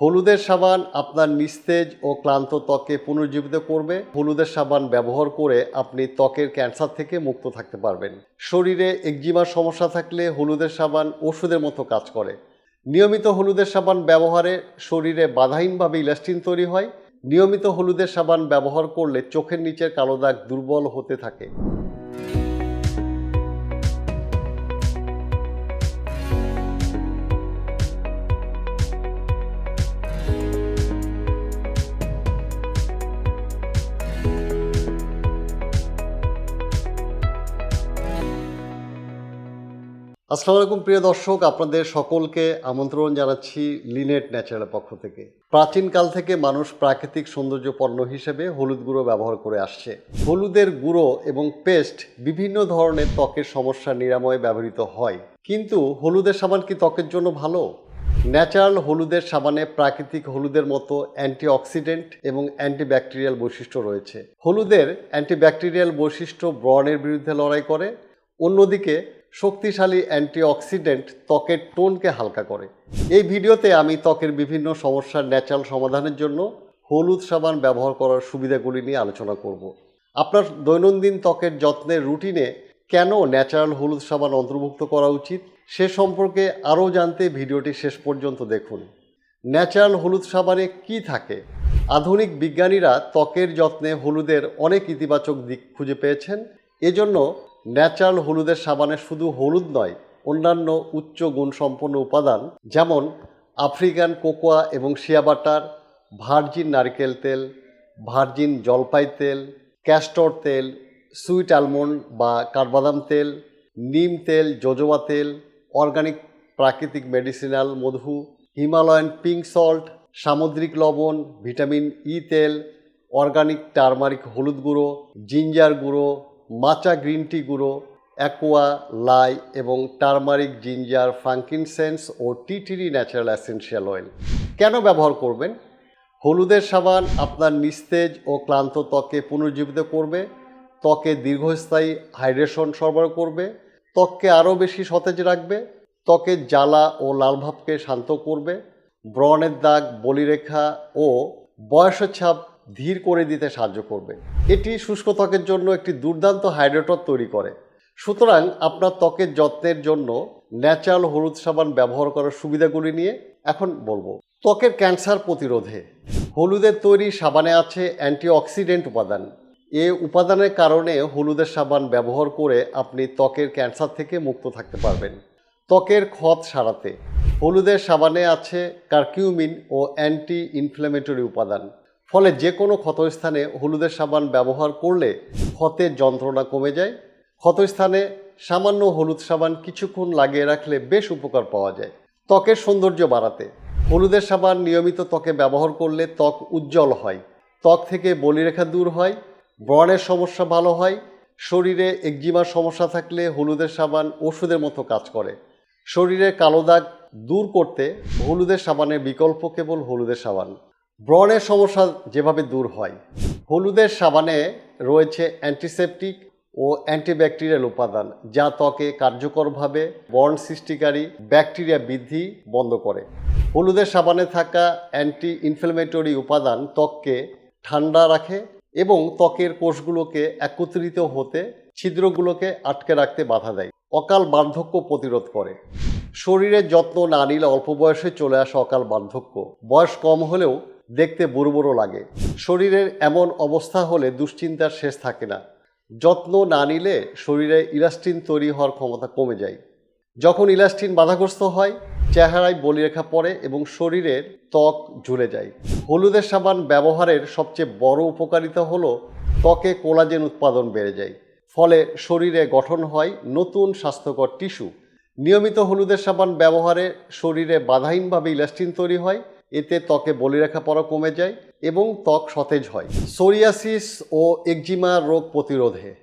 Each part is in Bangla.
হলুদের সাবান আপনার নিস্তেজ ও ক্লান্ত ত্বককে পুনর্জীবিত করবে। হলুদের সাবান ব্যবহার করে আপনি ত্বকের ক্যান্সার থেকে মুক্ত থাকতে পারবেন। শরীরে একজিমার সমস্যা থাকলে হলুদের সাবান ওষুধের মতো কাজ করে। নিয়মিত হলুদের সাবান ব্যবহারে শরীরে বাধাহীনভাবে ইলাস্টিন তৈরি হয়। নিয়মিত হলুদের সাবান ব্যবহার করলে চোখের নিচের কালো দাগ দুর্বল হতে থাকে। আসসালামু আলাইকুম, প্রিয় দর্শক। আপনাদের সকলকে আমন্ত্রণ জানাচ্ছি লিনেট ন্যাচারালের পক্ষ থেকে। প্রাচীনকাল থেকে মানুষ প্রাকৃতিক সৌন্দর্য পণ্য হিসেবে হলুদ গুঁড়ো ব্যবহার করে আসছে। হলুদের গুঁড়ো এবং পেস্ট বিভিন্ন ধরনের ত্বকের সমস্যা নিরাময়ে ব্যবহৃত হয়। কিন্তু হলুদের সাবান কি ত্বকের জন্য ভালো? ন্যাচারাল হলুদের সাবানে প্রাকৃতিক হলুদের মতো অ্যান্টিঅক্সিডেন্ট এবং অ্যান্টিব্যাকটেরিয়াল বৈশিষ্ট্য রয়েছে। হলুদের অ্যান্টিব্যাকটেরিয়াল বৈশিষ্ট্য ব্রণের বিরুদ্ধে লড়াই করে। অন্যদিকে শক্তিশালী অ্যান্টিঅক্সিডেন্ট ত্বকের টোনকে হালকা করে। এই ভিডিওতে আমি ত্বকের বিভিন্ন সমস্যার ন্যাচারাল সমাধানের জন্য হলুদ সাবান ব্যবহার করার সুবিধাগুলি নিয়ে আলোচনা করব। আপনার দৈনন্দিন ত্বকের যত্নের রুটিনে কেন ন্যাচারাল হলুদ সাবান অন্তর্ভুক্ত করা উচিত, সে সম্পর্কে আরও জানতে ভিডিওটি শেষ পর্যন্ত দেখুন। ন্যাচারাল হলুদ সাবানে কি থাকে? আধুনিক বিজ্ঞানীরা ত্বকের যত্নে হলুদের অনেক ইতিবাচক দিক খুঁজে পেয়েছেন। এজন্য ন্যাচারাল হলুদের সাবানে শুধু হলুদ নয়, অন্যান্য উচ্চ গুণসম্পন্ন উপাদান যেমন আফ্রিকান কোকোয়া এবং শিয়া বাটার, ভার্জিন নারকেল তেল, ভার্জিন জলপাই তেল, ক্যাস্টর তেল, সুইট অ্যালমন্ড বা কাঠবাদাম তেল, নিম তেল জোজোবা তেল, অর্গানিক প্রাকৃতিক মেডিসিনাল মধু, হিমালয়ান পিঙ্ক সল্ট, সামুদ্রিক লবণ, ভিটামিন ই তেল, অর্গানিক টারমারিক হলুদ গুঁড়ো, জিঞ্জার গুঁড়ো মাচা গ্রিন টি গুঁড়ো অ্যাকোয়া লাই এবং টারমারিক জিঞ্জার ফ্রাঙ্কিনসেন্স ও tea tree natural essential oil কেন ব্যবহার করবেন? হলুদের সাবান আপনার নিস্তেজ ও ক্লান্ত ত্বককে পুনর্জীবিত করবে, ত্বকে দীর্ঘস্থায়ী হাইড্রেশন সরবরাহ করবে, ত্বককে আরও বেশি সতেজ রাখবে ত্বকের জ্বালা ও লালভাবকে শান্ত করবে, ব্রণের দাগ, বলিরেখা ও বয়সের ছাপ ধীর করে দিতে সাহায্য করবে। এটি শুষ্ক ত্বকের জন্য একটি দুর্দান্ত হাইড্রেটর তৈরি করে। সুতরাং আপনার ত্বকের যত্নের জন্য ন্যাচারাল হলুদ সাবান ব্যবহার করার সুবিধাগুলি নিয়ে এখন বলব। ত্বকের ক্যান্সার প্রতিরোধে হলুদের তৈরি সাবানে আছে অ্যান্টিঅক্সিডেন্ট উপাদান। এ উপাদানের কারণে হলুদের সাবান ব্যবহার করে আপনি ত্বকের ক্যান্সার থেকে মুক্ত থাকতে পারবেন। ত্বকের ক্ষত সারাতে হলুদের সাবানে আছে কার্কিউমিন ও অ্যান্টি ইনফ্ল্যামেটরি উপাদান। ফলে যে কোনো ক্ষতস্থানে হলুদের সাবান ব্যবহার করলে ক্ষতের যন্ত্রণা কমে যায়। ক্ষতস্থানে সামান্য হলুদ সাবান কিছুক্ষণ লাগিয়ে রাখলে বেশ উপকার পাওয়া যায়। ত্বকের সৌন্দর্য বাড়াতে। হলুদের সাবান নিয়মিত ত্বকে ব্যবহার করলে ত্বক উজ্জ্বল হয়। ত্বক থেকে বলিরেখা দূর হয়। ব্রণের সমস্যা ভালো হয়। শরীরে একজিমার সমস্যা থাকলে হলুদের সাবান ওষুধের মতো কাজ করে। শরীরে কালো দাগ দূর করতে হলুদের সাবানের বিকল্প কেবল হলুদের সাবান। ব্রণের সমস্যা যেভাবে দূর হয়, হলুদের সাবানে রয়েছে অ্যান্টিসেপটিক ও অ্যান্টিব্যাকটেরিয়াল উপাদান, যা ত্বকে কার্যকরভাবে বর্ণ সৃষ্টিকারী ব্যাকটেরিয়া বৃদ্ধি বন্ধ করে। হলুদের সাবানে থাকা অ্যান্টি ইনফ্লেমেটরি উপাদান ত্বককে ঠান্ডা রাখে এবং ত্বকের কোষগুলোকে একত্রিত হতে ছিদ্রগুলোকে আটকে রাখতে বাধা দেয়, অকাল বার্ধক্য প্রতিরোধ করে। শরীরের যত্ন না নিলে অল্প বয়সে চলে আসা অকাল বার্ধক্য। বয়স কম হলেও দেখতে বুড়ো বুড়ো লাগে। শরীরের এমন অবস্থা হলে দুশ্চিন্তার শেষ থাকে না। যত্ন না নিলে শরীরে ইলাস্টিন তৈরি হওয়ার ক্ষমতা কমে যায়। যখন ইলাস্টিন বাধাগ্রস্ত হয়, চেহারায় বলিরেখা পড়ে এবং শরীরের ত্বক ঝুলে যায়। হলুদের সাবান ব্যবহারের সবচেয়ে বড় উপকারিতা হলো ত্বকে কোলাজেন উৎপাদন বেড়ে যায়। ফলে শরীরে গঠন হয় নতুন স্বাস্থ্যকর টিস্যু। নিয়মিত হলুদের সাবান ব্যবহারে শরীরে বাধাহীনভাবে ইলাস্টিন তৈরি হয় এতে ত্বকে বলিরেখা পড়া কমে যায় এবং ত্বক সতেজ হয়। সোরিয়াসিস ও একজিমা রোগ প্রতিরোধে।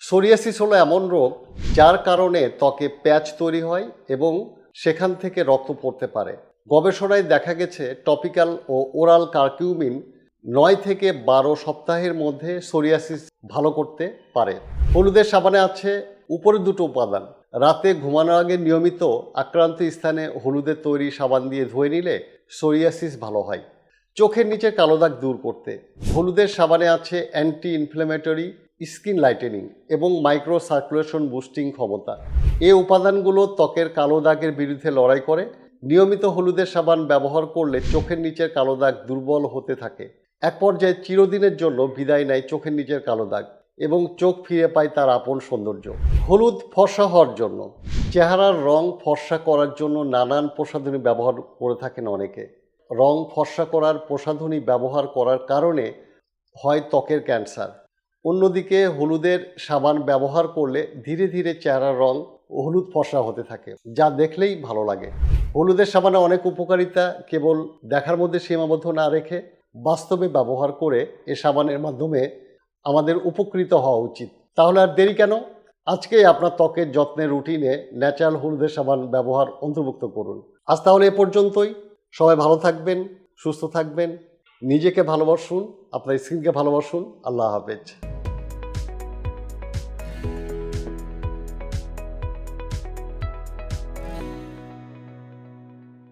সোরিয়াসিস হলো এমন রোগ যার কারণে ত্বকে প্যাচ তৈরি হয় এবং সেখান থেকে রক্ত পড়তে পারে। গবেষণায় দেখা গেছে, টপিক্যাল ও ওরাল কার্কিউমিন নয় থেকে বারো সপ্তাহের মধ্যে সোরিয়াসিস ভালো করতে পারে। হলুদের সাবানে আছে উপরে দুটো উপাদান। রাতে ঘুমানোর আগে নিয়মিত আক্রান্ত স্থানে হলুদের তৈরি সাবান দিয়ে ধুয়ে নিলে সোরিয়াসিস ভালো হয়। চোখের নিচে কালো দাগ দূর করতে, হলুদের সাবানে আছে অ্যান্টি ইনফ্লেমেটরি স্কিন লাইটেনিং এবং মাইক্রো সার্কুলেশন বুস্টিং ক্ষমতা। এ উপাদানগুলো ত্বকের কালো দাগের বিরুদ্ধে লড়াই করে, নিয়মিত হলুদের সাবান ব্যবহার করলে চোখের নিচের কালো দাগ দুর্বল হতে থাকে। এক পর্যায়ে চিরদিনের জন্য বিদায় নেয় চোখের নিচের কালো দাগ। এবং চোখ ফিরে পায় তার আপন সৌন্দর্য। হলুদ ফর্সা হওয়ার জন্য, চেহারার রং ফর্সা করার জন্য নানান প্রসাধনী ব্যবহার করে থাকেন অনেকে। রং ফর্সা করার প্রসাধনী ব্যবহার করার কারণে হয় ত্বকের ক্যান্সার। অন্যদিকে হলুদের সাবান ব্যবহার করলে ধীরে ধীরে চেহারার রং হলুদ ফর্সা হতে থাকে, যা দেখলেই ভালো লাগে। হলুদের সাবানে অনেক উপকারিতা কেবল দেখার মধ্যে সীমাবদ্ধ না রেখে বাস্তবে ব্যবহার করে এ সাবানের মাধ্যমে আমাদের উপকৃত হওয়া উচিত। তাহলে আর দেরি কেন? আজকে আপনার ত্বকের যত্নের রুটিনে ন্যাচারাল হলুদের সাবান ব্যবহার অন্তর্ভুক্ত করুন। আজ তাহলে এ পর্যন্তই। সবাই ভালো থাকবেন, সুস্থ থাকবেন, নিজেকে ভালোবাসুন, আপনার স্কিনকে ভালোবাসুন। আল্লাহ হাফেজ।